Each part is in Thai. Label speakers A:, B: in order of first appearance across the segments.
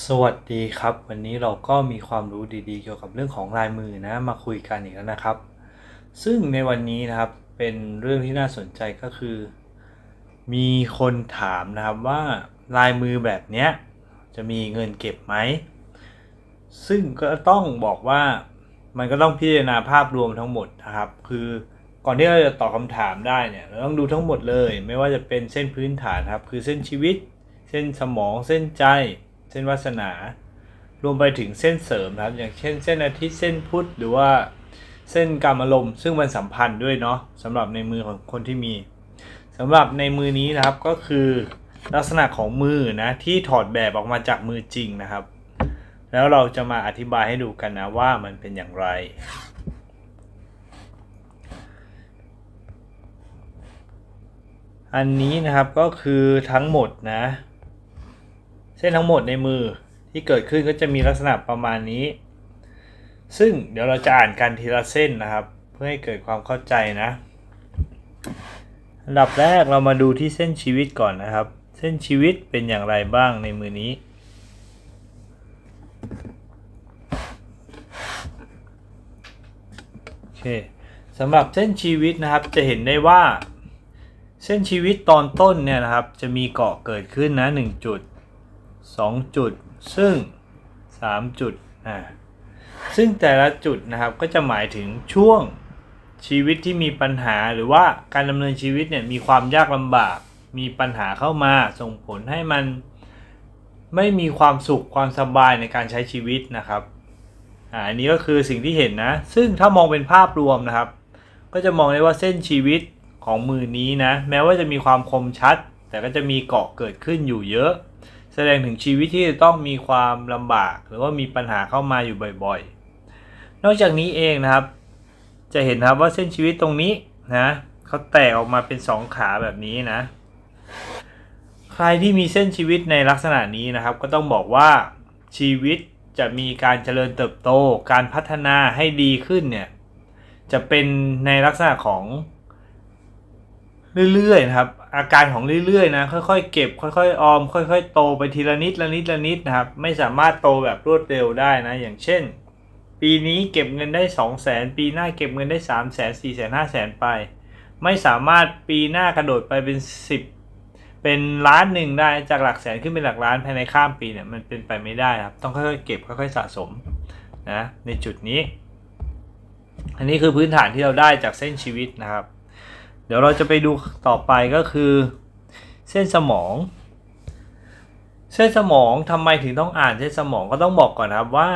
A: สวัสดีครับ วันนี้เราก็มีความรู้ดีๆ เกี่ยวกับเรื่องของลายมือนะมาคุยกันอีกแล้วนะครับ ซึ่งในวันนี้นะครับเป็นเรื่องที่น่าสนใจก็คือ มีคนถามนะครับว่าลายมือแบบเนี้ยจะมีเงินเก็บไหม ซึ่งก็ต้องบอกว่ามันก็ต้องพิจารณาภาพรวมทั้งหมดนะครับ คือก่อนที่เราจะตอบคำถามได้เนี่ยเราต้องดูทั้งหมดเลย ไม่ว่าจะเป็นเส้นพื้นฐานครับ คือเส้นชีวิต เส้นสมองเส้นใจ เส้นวาสนา รวมไปถึงเส้นเสริมนะครับ อย่างเช่นเส้นอาทิตย์เส้นพุธหรือว่าเส้นกรรมอารมณ์ซึ่งมันสัมพันธ์ด้วยเนาะสำหรับในมือของคนที่มีสำหรับในมือนี้นะครับก็คือลักษณะของมือนะที่ถอดแบบออกมาจากมือจริงนะครับ แล้วเราจะมาอธิบายให้ดูกันนะว่ามันเป็นอย่างไร อันนี้นะครับก็คือทั้งหมดนะ ส้นทั้งหมดในมือที่เกิดขึ้นก็จะมีลักษณะประมาณนี้ ซึ่งเดี๋ยวเราจะอ่านกันทีละเส้นนะครับ เพื่อให้เกิดความเข้าใจนะอันดับแรกเรามาดูที่เส้นชีวิตก่อนนะครับ เส้นชีวิตเป็นอย่างไรบ้างในมือนี้ โอเคสำหรับเส้นชีวิตนะครับจะเห็นได้ว่า เส้นชีวิตตอนต้นเนี่ยนะครับจะมีเกาะเกิดขึ้นนะ 1 จุด 2 จุด ซึ่ง 3 จุดอ่าซึ่งแต่ละจุดนะครับก็จะหมายถึงช่วงชีวิตที่มีปัญหาหรือว่าการดำเนินชีวิตเนี่ยมีความยากลำบาก มีปัญหาเข้ามาส่งผลให้มันไม่มีความสุขความสบายในการใช้ชีวิตนะครับอ่าอันนี้ก็คือสิ่งที่เห็นนะ ซึ่งถ้ามองเป็นภาพรวมนะครับ ก็จะมองได้ว่าเส้นชีวิตของมือนี้นะ แม้ว่าจะมีความคมชัด แต่ก็จะมีเกาะเกิดขึ้นอยู่เยอะ แสดงถึงชีวิตที่จะต้องมีความลำบาก หรือว่ามีปัญหาเข้ามาอยู่บ่อยๆ นอกจากนี้เองนะครับ จะเห็นครับว่าเส้นชีวิตตรงนี้นะเขาแตกออกมาเป็นสองขาแบบนี้นะ ใครที่มีเส้นชีวิตในลักษณะนี้นะครับ ก็ต้องบอกว่าชีวิตจะมีการเจริญเติบโต การพัฒนาให้ดีขึ้นเนี่ยจะเป็นในลักษณะของ เรื่อยๆนะครับ อาการของเรื่อยๆนะค่อยๆเก็บ ค่อยๆออม ค่อยๆ โตไปทีละนิดละนิดละนิดนะครับ ไม่สามารถโตแบบรวดเร็วได้นะ อย่างเช่น ปีนี้เก็บเงินได้2 0 0แสนปีหน้าเก็บเงินได้ 3 0 0แสน4 0 0แสน5แสนไป ไม่สามารถปีหน้ากระโดดไปเป็น 10 เป็นล้านหนึ่งได้จากหลักแสนขึ้นเป็นหลักล้านภายในข้ามปีเนี่ยมันเป็นไปไม่ได้ครับต้องค่อยๆเก็บค่อยๆสะสมนะในจุดนี้ อันนี้คือพื้นฐานที่เราได้จากเส้นชีวิตนะครับ ดี๋ยวเราจะไปดูต่อไปก็คือ เส้นสมอง เส้นสมองทำไมถึงต้องอ่านเส้นสมองก็ต้องบอกก่อนนะครับว่า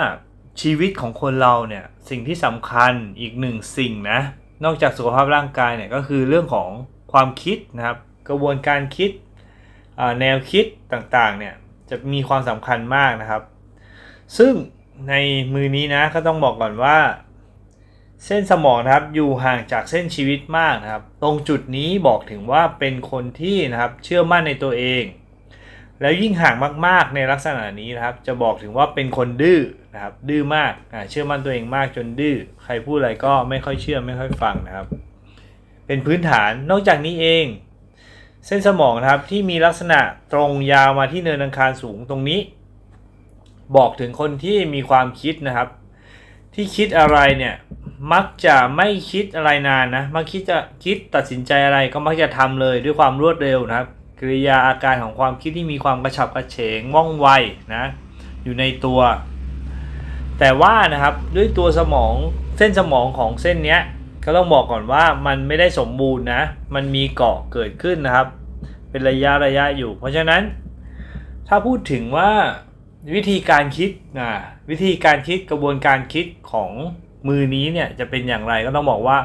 A: ชีวิตของคนเราเนี่ยสิ่งที่สำคัญอีกหนึ่งสิ่งนะนอกจากสุขภาพร่างกายเนี่ยก็คือเรื่องของความคิดนะครับกระบวนการคิดแนวคิดต่างๆเนี่ยจะมีความสำคัญมากนะครับ ซึ่งในมือนี้นะก็ต้องบอกก่อนว่า เส้นสมองนะครับอยู่ห่างจากเส้นชีวิตมากนะครับ ตรงจุดนี้บอกถึงว่าเป็นคนที่นะครับเชื่อมั่นในตัวเอง แล้วยิ่งห่างมากๆในลักษณะนี้นะครับ จะบอกถึงว่าเป็นคนดื้อนะครับ ดื้อมากเชื่อมั่นตัวเองมากจนดื้อใครพูดอะไรก็ไม่ค่อยเชื่อไม่ค่อยฟังนะครับ เป็นพื้นฐานนอกจากนี้เอง เส้นสมองนะครับที่มีลักษณะตรงยาวมาที่เนินอังคารสูงตรงนี้ บอกถึงคนที่มีความคิดนะครับ ที่คิดอะไรเนี่ย มักจะไม่คิดอะไรนานนะ มักคิดจะคิดตัดสินใจอะไรก็มักจะทำเลยด้วยความรวดเร็วนะครับกริยาอาการของความคิดที่มีความกระฉับกระเฉงว่องไวนะอยู่ในตัว แต่ว่านะครับด้วยตัวสมองเส้นสมองของเส้นเนี้ยก็ต้องบอกก่อนว่ามันไม่ได้สมบูรณ์นะ มันมีเกาะเกิดขึ้นนะครับ เป็นระยะระยะอยู่ เพราะฉะนั้น ถ้าพูดถึงว่าวิธีการคิดนะวิธีการคิดกระบวนการคิดของ มือนี้เนี่ยจะเป็นอย่างไรก็ต้องบอกว่า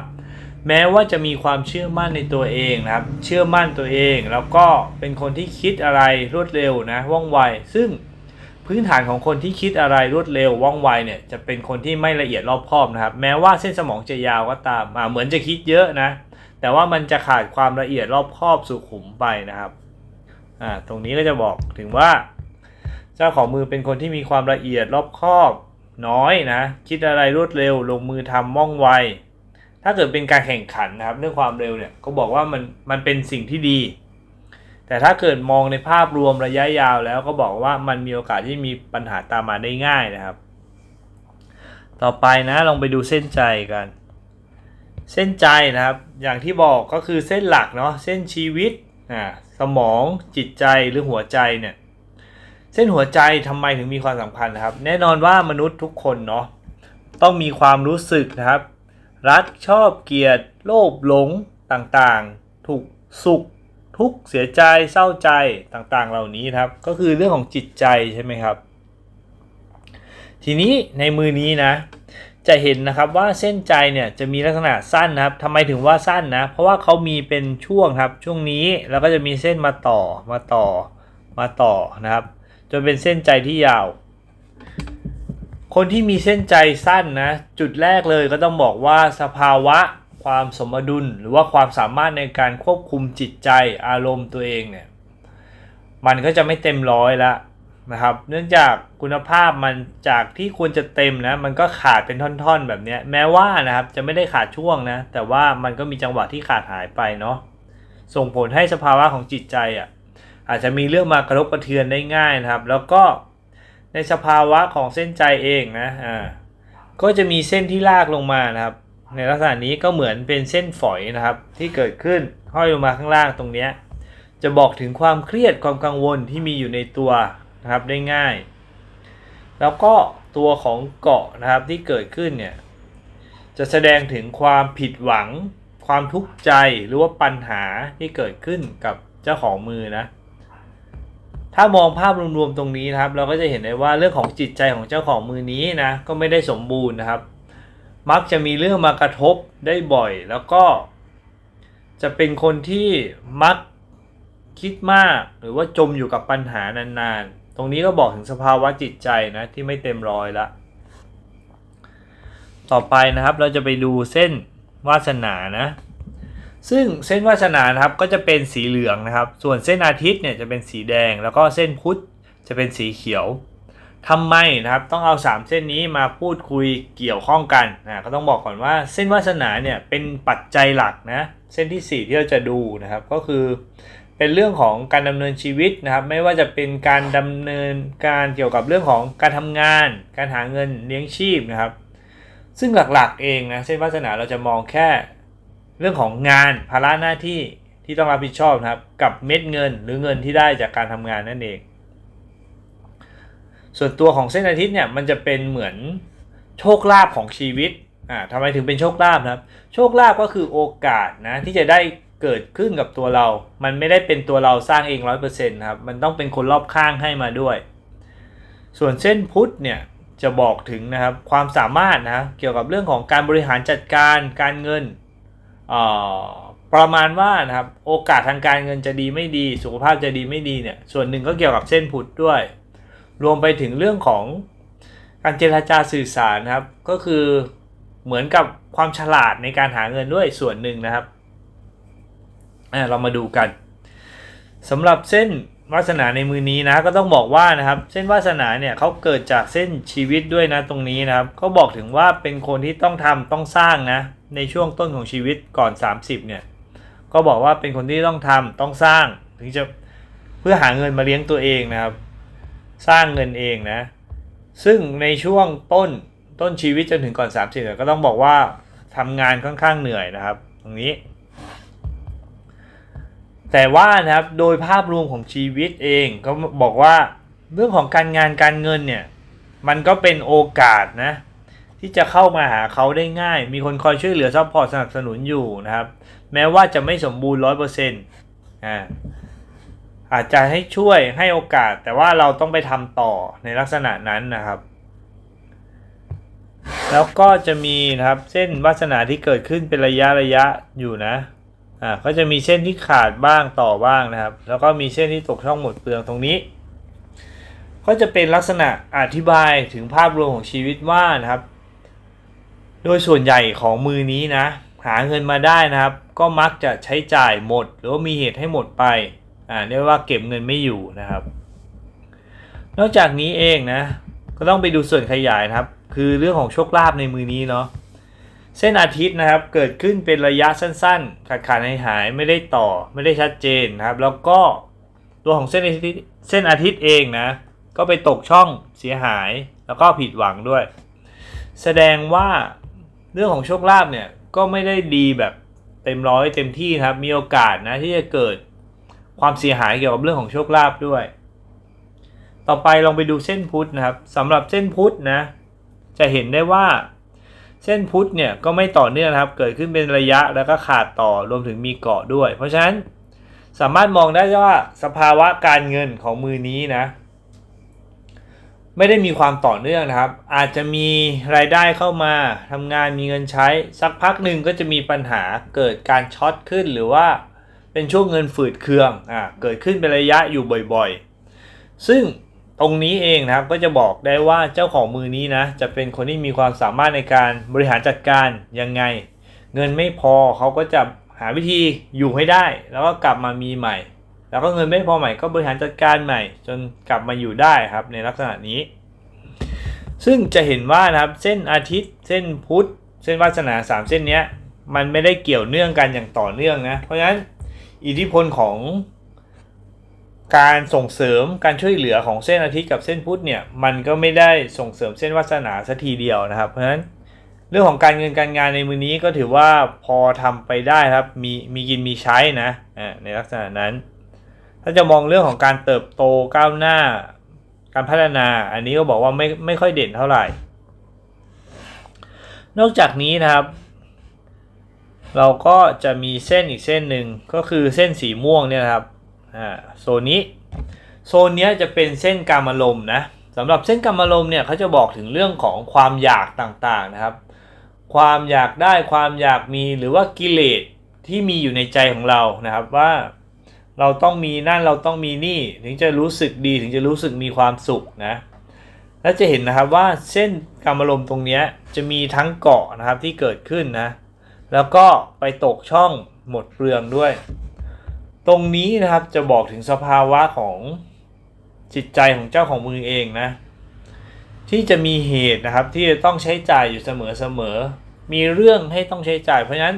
A: แม้ว่าจะมีความเชื่อมั่นในตัวเองนะครับ เชื่อมั่นตัวเอง แล้วก็เป็นคนที่คิดอะไรรวดเร็วนะว่องไว ซึ่งพื้นฐานของคนที่คิดอะไรรวดเร็วว่องไวเนี่ยจะเป็นคนที่ไม่ละเอียดรอบคอบนะครับ แม้ว่าเส้นสมองจะยาวก็ตามเหมือนจะคิดเยอะนะ แต่ว่ามันจะขาดความละเอียดรอบคอบสุขุมไปนะครับอ่าตรงนี้ก็จะบอกถึงว่า เจ้าของมือเป็นคนที่มีความละเอียดรอบคอบ น้อยนะ คิดอะไรรวดเร็ว ลงมือทำว่องไว ถ้าเกิดเป็นการแข่งขันนะครับเรื่องความเร็วเนี่ยก็บอกว่ามันมันเป็นสิ่งที่ดี แต่ถ้าเกิดมองในภาพรวมระยะยาวแล้วก็บอกว่ามันมีโอกาสที่มีปัญหาตามมาได้ง่ายนะครับ ต่อไปนะลองไปดูเส้นใจกัน เส้นใจนะครับ อย่างที่บอกก็คือเส้นหลักเนาะเส้นชีวิตอ่าสมองจิตใจหรือหัวใจเนี่ย เส้นหัวใจทำไมถึงมีความสำคัญนะครับ แน่นอนว่ามนุษย์ทุกคนเนาะต้องมีความรู้สึกนะครับ รักชอบเกลียดโลภหลงต่างๆ ถูกสุขทุกเสียใจเศร้าใจต่างๆ เหล่านี้นะครับ ก็คือเรื่องของจิตใจใช่ไหมครับ ทีนี้ในมือนี้นะ จะเห็นนะครับว่าเส้นใจเนี่ยจะมีลักษณะสั้นนะครับทำไมถึงว่าสั้นนะ เพราะว่าเขามีเป็นช่วงครับช่วงนี้แล้วก็จะมีเส้นมาต่อมาต่อมาต่อนะครับ จนเป็นเส้นใจที่ยาว คนที่มีเส้นใจสั้นนะ จุดแรกเลยก็ต้องบอกว่าสภาวะความสมดุล หรือว่าความสามารถในการควบคุมจิตใจอารมณ์ตัวเองเนี่ย มันก็จะไม่เต็มร้อยละนะครับ เนื่องจากคุณภาพมันจากที่ควรจะเต็มนะ มันก็ขาดเป็นท่อนๆแบบนี้ แม้ว่านะครับจะไม่ได้ขาดช่วงนะ แต่ว่ามันก็มีจังหวะที่ขาดหายไปเนาะ ส่งผลให้สภาวะของจิตใจอะ อาจจะมีเรื่องมากระทบกระเทือนได้ง่ายนะครับ แล้วก็ในสภาวะของเส้นใจเองนะอ่าก็จะมีเส้นที่ลากลงมานะครับ ในลักษณะนี้ก็เหมือนเป็นเส้นฝอยนะครับ ที่เกิดขึ้นห้อยลงมาข้างล่างตรงเนี้ยจะบอกถึงความเครียดความกังวลที่มีอยู่ในตัวนะครับได้ง่าย แล้วก็ตัวของเกาะนะครับที่เกิดขึ้นเนี่ยจะแสดงถึงความผิดหวัง ความทุกข์ใจหรือว่าปัญหาที่เกิดขึ้นกับเจ้าของมือนะ ถ้ามองภาพรวมๆตรงนี้นะครับ เราก็จะเห็นได้ว่าเรื่องของจิตใจของเจ้าของมือนี้นะก็ไม่ได้สมบูรณ์นะครับ มักจะมีเรื่องมากระทบได้บ่อย แล้วก็ จะเป็นคนที่มักคิดมากหรือว่าจมอยู่กับปัญหานานๆ ตรงนี้ก็บอกถึงสภาวะจิตใจนะที่ไม่เต็มร้อยละ ต่อไปนะครับเราจะไปดูเส้นวาสนานะ ซึ่งเส้นวาสนานะครับก็จะเป็นสีเหลืองนะครับ ส่วนเส้นอาทิตย์เนี่ยจะเป็นสีแดง แล้วก็เส้นพุธจะเป็นสีเขียวทำไมนะครับต้องเอา 3 เส้นนี้มาพูดคุยเกี่ยวข้องกันนะก็ต้องบอกก่อนว่าเส้นวาสนาเนี่ยเป็นปัจจัยหลักนะเส้นทีสี่4 ที่เราจะดูนะครับก็คือ เป็นเรื่องของการดำเนินชีวิตนะครับ ไม่ว่าจะเป็นการดำเนินการเกี่ยวกับเรื่องของการทำงาน การหาเงินเลี้ยงชีพนะครับ ซึ่งหลักๆเองนะเส้นวาสนาเราจะมองแค่ เรื่องของงานภาระหน้าที่ที่ต้องรับผิดชอบนะครับ กับเม็ดเงินหรือเงินที่ได้จากการทำงานนั่นเอง ส่วนตัวของเส้นอาทิตย์เนี่ยมันจะเป็นเหมือนโชคลาภของชีวิตอ่าทำไมถึงเป็นโชคลาภนะครับ โชคลาภก็คือโอกาสนะที่จะได้เกิดขึ้นกับตัวเรา มันไม่ได้เป็นตัวเราสร้างเองร้อยเปอร์เซ็นต์ครับ มันต้องเป็นคนรอบข้างให้มาด้วย ส่วนเส้นพุทธเนี่ยจะบอกถึงนะครับความสามารถนะเกี่ยวกับเรื่องของการบริหารจัดการการเงิน ประมาณว่านะครับโอกาสทางการเงินจะดีไม่ดี สุขภาพจะดีไม่ดีเนี่ยส่วนหนึ่งก็เกี่ยวกับเส้นพุทธด้วย รวมไปถึงเรื่องของการเจรจาสื่อสารนะครับ ก็คือเหมือนกับความฉลาดในการหาเงินด้วยส่วนหนึ่งนะครับเรามาดูกันสำหรับเส้นวาสนาในมือนี้นะก็ต้องบอกว่านะครับ เส้นวาสนาเนี่ยเขาเกิดจากเส้นชีวิตด้วยนะตรงนี้นะครับเขาบอกถึงว่าเป็นคนที่ต้องทำต้องสร้างนะ ในช่วงต้นของชีวิตก่อน 30เนี่ยก็บอกว่าเป็นคนที่ต้องทำต้องสร้างถึงจะเพื่อหาเงินมาเลี้ยงตัวเองนะครับ สร้างเงินเองนะ ซึ่งในช่วงต้นต้นชีวิตจนถึงก่อน 30เนี่ยก็ต้องบอกว่าทำงานค่อนข้างเหนื่อยนะครับ ตรงนี้ แต่ว่านะครับโดยภาพรวมของชีวิตเองก็บอกว่าเรื่องของการงานการเงินเนี่ยมันก็เป็นโอกาสนะ ที่จะเข้ามาหาเขาได้ง่าย มีคนคอยช่วยเหลือซัพพอร์ตสนับสนุนอยู่นะครับ แม้ว่าจะไม่สมบูรณ์ร้อยเปอร์เซ็นต์อ่าอาจจะให้ช่วยให้โอกาส แต่ว่าเราต้องไปทำต่อในลักษณะนั้นนะครับ แล้วก็จะมีนะครับเส้นวาสนาที่เกิดขึ้นเป็นระยะระยะอยู่นะอ่าก็จะมีเส้นที่ขาดบ้างต่อบ้างนะครับ แล้วก็มีเส้นที่ตกช่องหมดเปลืองตรงนี้ ก็จะเป็นลักษณะอธิบายถึงภาพรวมของชีวิตว่านะครับ โดยส่วนใหญ่ของมือนี้นะ หาเงินมาได้นะครับ ก็มักจะใช้จ่ายหมด หรือว่ามีเหตุให้หมดไปอ่าเรียกว่าเก็บเงินไม่อยู่นะครับ นอกจากนี้เองนะ ก็ต้องไปดูส่วนขยายนะครับ คือเรื่องของโชคลาภในมือนี้เนาะเส้นอาทิตย์นะครับเกิดขึ้นเป็นระยะสั้นๆ ขาดขาดหายหายไม่ได้ต่อไม่ได้ชัดเจนนะครับ แล้วก็ตัวของเส้นอาทิตย์เส้นอาทิตย์เองนะก็ไปตกช่องเสียหายแล้วก็ผิดหวังด้วย แสดงว่า เรื่องของโชคลาภเนี่ยก็ไม่ได้ดีแบบเต็มร้อยเต็มที่ครับมีโอกาสนะที่จะเกิดความเสียหายเกี่ยวกับเรื่องของโชคลาภด้วย ต่อไปลองไปดูเส้นพุทธนะครับสำหรับเส้นพุทธนะ จะเห็นได้ว่า เส้นพุทธเนี่ยก็ไม่ต่อเนื่องครับ เกิดขึ้นเป็นระยะแล้วก็ขาดต่อรวมถึงมีเกาะด้วย เพราะฉะนั้นสามารถมองได้ว่าสภาวะการเงินของมือนี้นะ ไม่ได้มีความต่อเนื่องนะครับ อาจจะมีรายได้เข้ามาทำงานมีเงินใช้ สักพักหนึ่งก็จะมีปัญหาเกิดการช็อตขึ้นหรือว่าเป็นช่วงเงินฝืดเคืองอ่าเกิดขึ้นเป็นระยะอยู่บ่อยๆ ซึ่งตรงนี้เองนะครับก็จะบอกได้ว่าเจ้าของมือนี้นะจะเป็นคนที่มีความสามารถในการบริหารจัดการยังไง เงินไม่พอเขาก็จะหาวิธีอยู่ให้ได้ แล้วก็กลับมามีใหม่ แล้วก็เงินไม่พอใหม่ก็บริหารจัดการใหม่ จนกลับมาอยู่ได้ครับในลักษณะนี้ ซึ่งจะเห็นว่านะครับเส้นอาทิตย์ เส้นพุธเส้นวาสนาสามเส้นนี้มันไม่ได้เกี่ยวเนื่องกันอย่างต่อเนื่องนะเพราะฉะนั้นอิทธิพลของการส่งเสริมการช่วยเหลือของเส้นอาทิตย์กับเส้นพุธเนี่ยมันก็ไม่ได้ส่งเสริมเส้นวาสนาสัทีเดียวนะครับ เพราะฉะนั้นเรื่องของการเงินการงานในมือนี้ก็ถือว่าพอทำไปได้ครับมีมีกินมีใช้นะในลักษณะนั้น ถ้าจะมองเรื่องของการเติบโตก้าวหน้า การพัฒนา อันนี้ก็บอกว่าไม่ไม่ค่อยเด่นเท่าไหร่ นอกจากนี้นะครับ เราก็จะมีเส้นอีกเส้นหนึ่งก็คือเส้นสีม่วงเนี่ยครับอ่าโซนนี้โซนเนี้ยจะเป็นเส้นกามารมณ์นะสำหรับเส้นกามารมณ์เนี่ยเขาจะบอกถึงเรื่องของความอยากต่างๆนะครับ ความอยากได้ความอยากมีหรือว่ากิเลสที่มีอยู่ในใจของเรานะครับว่า เราต้องมีนั่นเราต้องมีนี่ ถึงจะรู้สึกดีถึงจะรู้สึกมีความสุขนะและจะเห็นนะครับว่าเส้นกามารมณ์ตรงนี้จะมีทั้งเกาะนะครับที่เกิดขึ้นนะ แล้วก็ไปตกช่องหมดเปลืองด้วย ตรงนี้นะครับจะบอกถึงสภาวะของจิตใจของเจ้าของมือเองนะ ที่จะมีเหตุนะครับที่จะต้องใช้จ่ายอยู่เสมอๆมีเรื่องให้ต้องใช้จ่าย เพราะฉะนั้น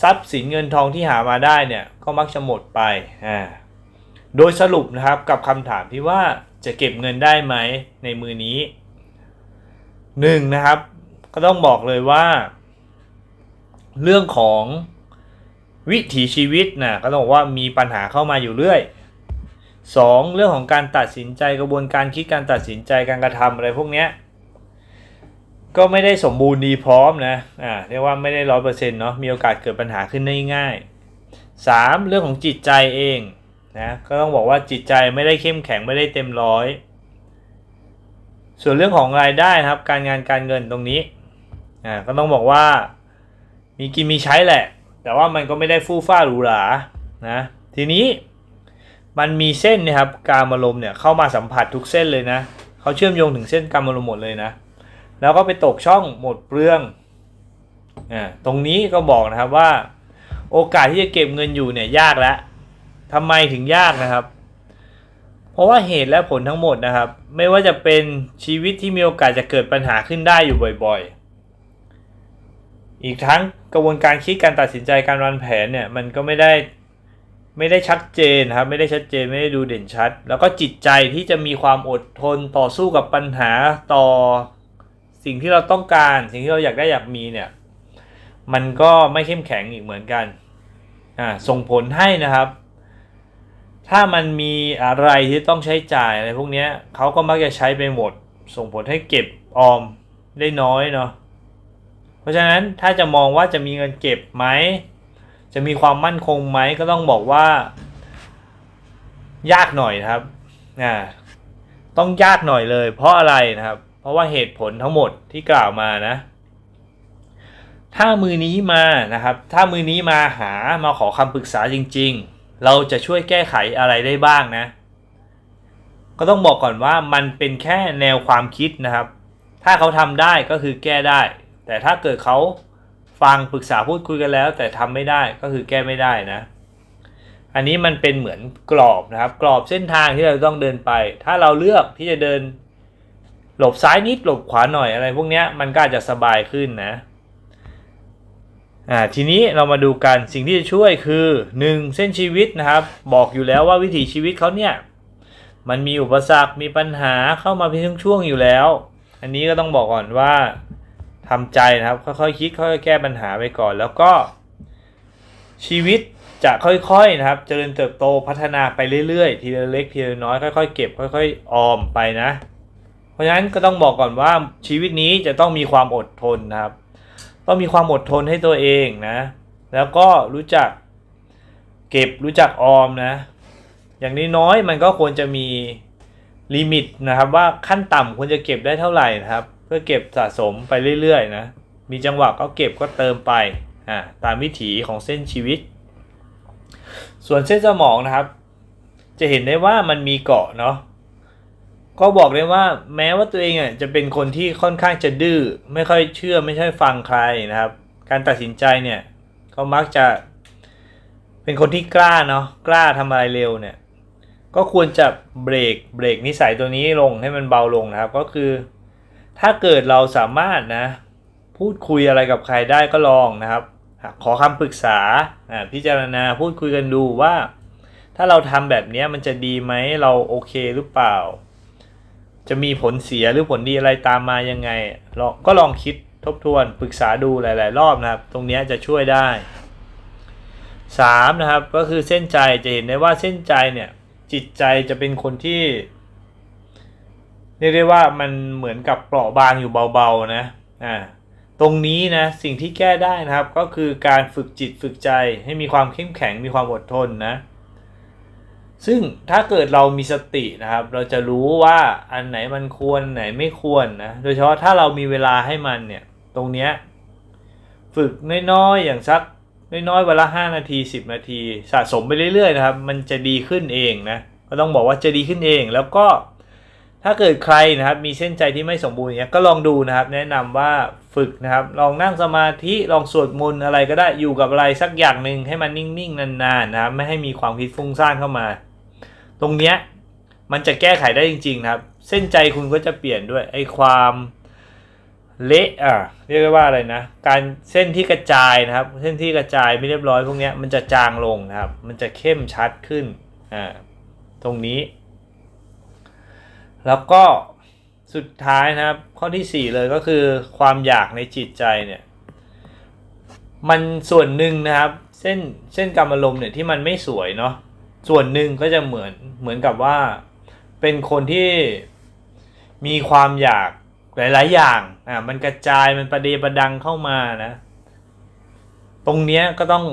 A: ทรัพย์สินเงินทองที่หามาได้เนี่ยก็มักจะหมดไปอ่าโดยสรุปนะครับกับคำถามที่ว่าจะเก็บเงินได้ไหมในมือนี้หนึ่งนะครับ ก็ต้องบอกเลยว่า เรื่องของวิถีชีวิตนะก็ต้องบอกว่ามีปัญหาเข้ามาอยู่เรื่อย 2. เรื่องของการตัดสินใจกระบวนการคิดการตัดสินใจการกระทำอะไรพวกเนี้ย ก็ไม่ได้สมบูรณ์ดีพร้อมนะอ่าเรียกว่าไม่ได้ร้อยเปอร์เซ็นต์เนาะมีโอกาสเกิดปัญหาขึ้นได้ง่าย 3. เรื่องของจิตใจเองนะก็ต้องบอกว่าจิตใจไม่ได้เข้มแข็งไม่ได้เต็มร้อยส่วนเรื่องของรายได้นะครับ การงานการเงินตรงนี้อ่าก็ต้องบอกว่ามีกินมีใช้แหละ แต่ว่ามันก็ไม่ได้ฟู่ฟ้าหรูหรานะทีนี้มันมีเส้นนี่ยครับการมารมเนี่ยเข้ามาสัมผัสทุกเส้นเลยนะเขาเชื่อมโยงถึงเส้นการมารมหมดเลยนะ แล้วก็ไปตกช่องหมดเปลืองอ่าตรงนี้ก็บอกนะครับว่า โอกาสที่จะเก็บเงินอยู่เนี่ยยากแล้วทำไมถึงยากนะครับ เพราะว่าเหตุและผลทั้งหมดนะครับ ไม่ว่าจะเป็นชีวิตที่มีโอกาสจะเกิดปัญหาขึ้นได้อยู่บ่อยๆ อีกทั้งกระบวนการคิดการตัดสินใจการวางแผนเนี่ยมันก็ไม่ได้ไม่ได้ชัดเจนครับไม่ได้ชัดเจนไม่ได้ดูเด่นชัด แล้วก็จิตใจที่จะมีความอดทนต่อสู้กับปัญหาต่อ สิ่งที่เราต้องการสิ่งที่เราอยากได้อยากมีเนี่ย มันก็ไม่เข้มแข็งอีกเหมือนกันอ่าส่งผลให้นะครับ ถ้ามันมีอะไรที่ต้องใช้จ่ายอะไรพวกนี้เขาก็มักจะใช้ไปหมด ส่งผลให้เก็บออมได้น้อยเนาะเพราะฉะนั้นถ้าจะมองว่าจะมีเงินเก็บไหมจะมีความมั่นคงไหมก็ต้องบอกว่า ยากหน่อยครับอ่าต้องยากหน่อยเลย เพราะอะไรนะครับ เพราะว่าเหตุผลทั้งหมดที่กล่าวมานะ ถ้ามือนี้มานะครับ ถ้ามือนี้มาหามาขอคำปรึกษาจริง ๆ เราจะช่วยแก้ไขอะไรได้บ้างนะ ก็ต้องบอกก่อนว่ามันเป็นแค่แนวความคิดนะครับ ถ้าเขาทำได้ก็คือแก้ได้ แต่ถ้าเกิดเขาฟังปรึกษาพูดคุยกันแล้ว แต่ทำไม่ได้ก็คือแก้ไม่ได้นะอันนี้มันเป็นเหมือนกรอบนะครับ กรอบเส้นทางที่เราต้องเดินไป ถ้าเราเลือกที่จะเดิน หลบซ้ายนิดหลบขวาหน่อยอะไรพวกนี้มันก็อาจจะสบายขึ้นนะอ่าทีนี้เรามาดูกันสิ่งที่จะช่วยคือ 1. เส้นชีวิตนะครับ บอกอยู่แล้วว่าวิถีชีวิตเขาเนี่ยมันมีอุปสรรคมีปัญหาเข้ามาเป็นช่วงๆอยู่แล้ว อันนี้ก็ต้องบอกก่อนว่าทำใจนะครับค่อยๆคิดค่อยๆแก้ปัญหาไปก่อน แล้วก็ ชีวิตจะค่อยๆนะครับ เจริญเติบโตพัฒนาไปเรื่อยๆ ทีละเล็กทีละน้อยค่อยๆเก็บค่อย ๆ ออมไปนะ เพราะฉะนั้นก็ต้องบอกก่อนว่าชีวิตนี้จะต้องมีความอดทนนะครับ ต้องมีความอดทนให้ตัวเองนะ แล้วก็รู้จักเก็บรู้จักออมนะ อย่างน้อยๆมันก็ควรจะมีลิมิตนะครับ ว่าขั้นต่ำควรจะเก็บได้เท่าไหร่นะครับ เพื่อเก็บสะสมไปเรื่อยๆนะมีจังหวะก็เก็บก็เติมไปอ่าตามวิถีของเส้นชีวิต ส่วนเส้นสมองนะครับ จะเห็นได้ว่ามันมีเกาะเนาะ ก็บอกเลยว่าแม้ว่าตัวเองอะจะเป็นคนที่ค่อนข้างจะดื้อไม่ค่อยเชื่อไม่ค่อยฟังใครนะครับ การตัดสินใจเนี่ยเขามักจะ เป็นคนที่กล้าเนาะกล้าทำอะไรเร็วเนี่ย ก็ควรจะเบรกเบรกนิสัยตัวนี้ลงให้มันเบาลงนะครับ ก็คือ ถ้าเกิดเราสามารถนะ พูดคุยอะไรกับใครได้ก็ลองนะครับ ขอคำปรึกษาพิจารณาพูดคุยกันดูว่า ถ้าเราทำแบบนี้มันจะดีไหมเราโอเคหรือเปล่า จะมีผลเสียหรือผลดีอะไรตามมายังไงลองก็ลองคิดทบทวนปรึกษาดูหลาย ๆ รอบนะครับ ตรงนี้จะช่วยได้ 3. นะครับก็คือเส้นใจจะเห็นได้ว่าเส้นใจเนี่ยจิตใจจะเป็นคนที่เรียกได้ว่ามันเหมือนกับเปราะบางอยู่เบา ๆ นะอ่าตรงนี้นะสิ่งที่แก้ได้นะครับก็คือการฝึกจิตฝึกใจให้มีความเข้มแข็งมีความอดทนนะ ซึ่งถ้าเกิดเรามีสตินะครับ เราจะรู้ว่าอันไหนมันควรไหนไม่ควรนะ โดยเฉพาะถ้าเรามีเวลาให้มันเนี่ย ตรงเนี้ยฝึกน้อยๆอย่างสักน้อยๆวันละ5นาที 10 นาที สะสมไปเรื่อยๆนะครับ มันจะดีขึ้นเองนะ ก็ต้องบอกว่าจะดีขึ้นเอง แล้วก็ถ้าเกิดใครนะครับมีเส้นใจที่ไม่สมบูรณ์เนี้ยก็ลองดูนะครับ แนะนำว่าฝึกนะครับ ลองนั่งสมาธิลองสวดมนต์อะไรก็ได้อยู่กับอะไรสักอย่างหนึ่งให้มันนิ่งๆนานๆนะครับไม่ให้มีความคิดฟุ้งซ่านเข้ามา ตรงเนี้ยมันจะแก้ไขได้จริง ๆ ครับ เส้นใจคุณก็จะเปลี่ยนด้วยไอ้ความเละอะเรียกว่าอะไรนะ การเส้นที่กระจายนะครับ เส้นที่กระจายไม่เรียบร้อยพวกเนี้ยมันจะจางลงนะครับ มันจะเข้มชัดขึ้นอ่าตรงนี้ แล้วก็สุดท้ายนะครับ ข้อที่ 4 เลยก็คือความอยากในจิตใจเนี่ยมันส่วนหนึ่งนะครับ เส้นเส้นกรรมอารมณ์เนี่ยที่มันไม่สวยเนาะ ส่วนหนึ่งก็จะเหมือนเหมือนกับว่า เป็นคนที่มีความอยากหลาย ๆ อย่างอ่ามันกระจายมันประเดประดังเข้ามานะ ตรงเนี้ยก็ต้อง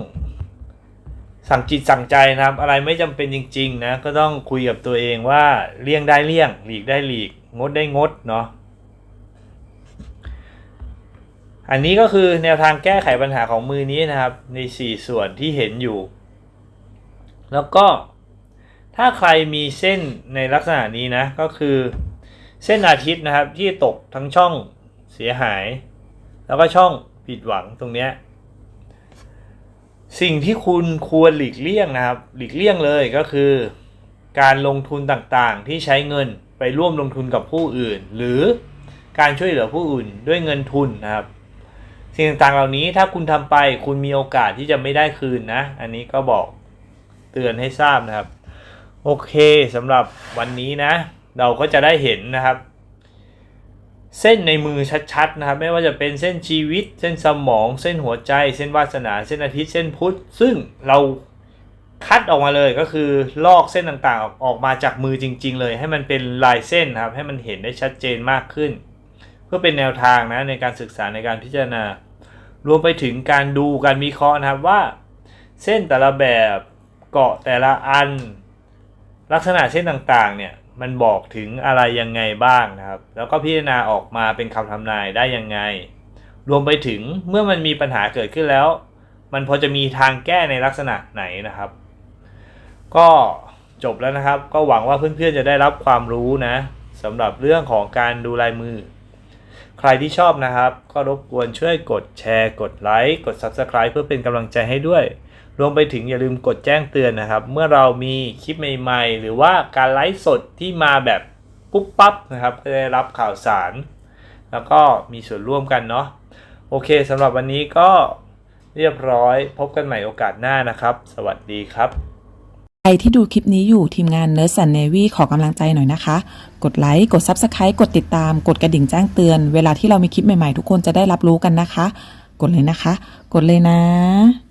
A: สั่งจิตสั่งใจนะครับ อะไรไม่จำเป็นจริง ๆ นะ ก็ต้องคุยกับตัวเองว่าเลี่ยงได้เลี่ยง หลีกได้หลีก งดได้งดเนาะอันนี้ก็คือแนวทางแก้ไขปัญหาของมือนี้นะครับ ใน 4 ส่วนที่เห็นอยู่ แล้วก็ถ้าใครมีเส้นในลักษณะนี้นะ ก็คือเส้นอาทิตย์นะครับที่ตกทั้งช่องเสียหาย แล้วก็ช่องผิดหวังตรงเนี้ยสิ่งที่คุณควรหลีกเลี่ยงนะครับ หลีกเลี่ยงเลยก็คือ การลงทุนต่างๆ ที่ใช้เงินไปร่วมลงทุนกับผู้อื่น หรือการช่วยเหลือผู้อื่นด้วยเงินทุนนะครับ สิ่งต่างๆเหล่านี้ถ้าคุณทำไปคุณมีโอกาสที่จะไม่ได้คืนนะ อันนี้ก็บอก เตือนให้ทราบนะครับ โอเคสำหรับวันนี้นะ เราก็จะได้เห็นนะครับ เส้นในมือชัดๆนะครับ ไม่ว่าจะเป็นเส้นชีวิต เส้นสมอง เส้นหัวใจ เส้นวาสนา เส้นอาทิตย์เส้นพุธซึ่งเราคัดออกมาเลยก็คือลอกเส้นต่างๆ ออกมาจากมือจริง ๆ เลย ให้มันเป็นลายเส้นนะครับ ให้มันเห็นได้ชัดเจนมากขึ้น เพื่อเป็นแนวทางนะในการศึกษาในการพิจารณารวมไปถึงการดูการวิเคราะห์นะครับว่า เส้นแต่ละแบบ เกาะแต่ละอัน ลักษณะเส้นต่างๆเนี่ยมันบอกถึงอะไรยังไงบ้างนะครับ แล้วก็พิจารณาออกมาเป็นคำทำนายได้ยังไง รวมไปถึงเมื่อมันมีปัญหาเกิดขึ้นแล้ว มันพอจะมีทางแก้ในลักษณะไหนนะครับ ก็จบแล้วนะครับ ก็หวังว่าเพื่อนๆจะได้รับความรู้นะสำหรับเรื่องของการดูลายมือ ใครที่ชอบนะครับ ก็รบกวนช่วยกดแชร์ กดไลค์ กด Subscribe เพื่อเป็นกำลังใจให้ด้วย รวมไปถึงอย่าลืมกดแจ้งเตือนนะครับ เมื่อเรามีคลิปใหม่ๆ หรือว่าการไลฟ์สดที่มาแบบปุ๊บปั๊บนะครับก็ได้รับข่าวสาร แล้วก็มีส่วนร่วมกันเนาะโอเคสำหรับวันนี้ก็เรียบร้อยพบกันใหม่โอกาสหน้านะครับ สวัสดีครับ
B: ใครที่ดูคลิปนี้อยู่ทีมงาน Nurse and Navy ขอกำลังใจหน่อยนะคะ กดไลค์ กด Subscribe กดติดตาม กดกระดิ่งแจ้งเตือน เวลาที่เรามีคลิปใหม่ๆ ทุกคนจะได้รับรู้กันนะคะ กดเลยนะคะ กดเลยนะ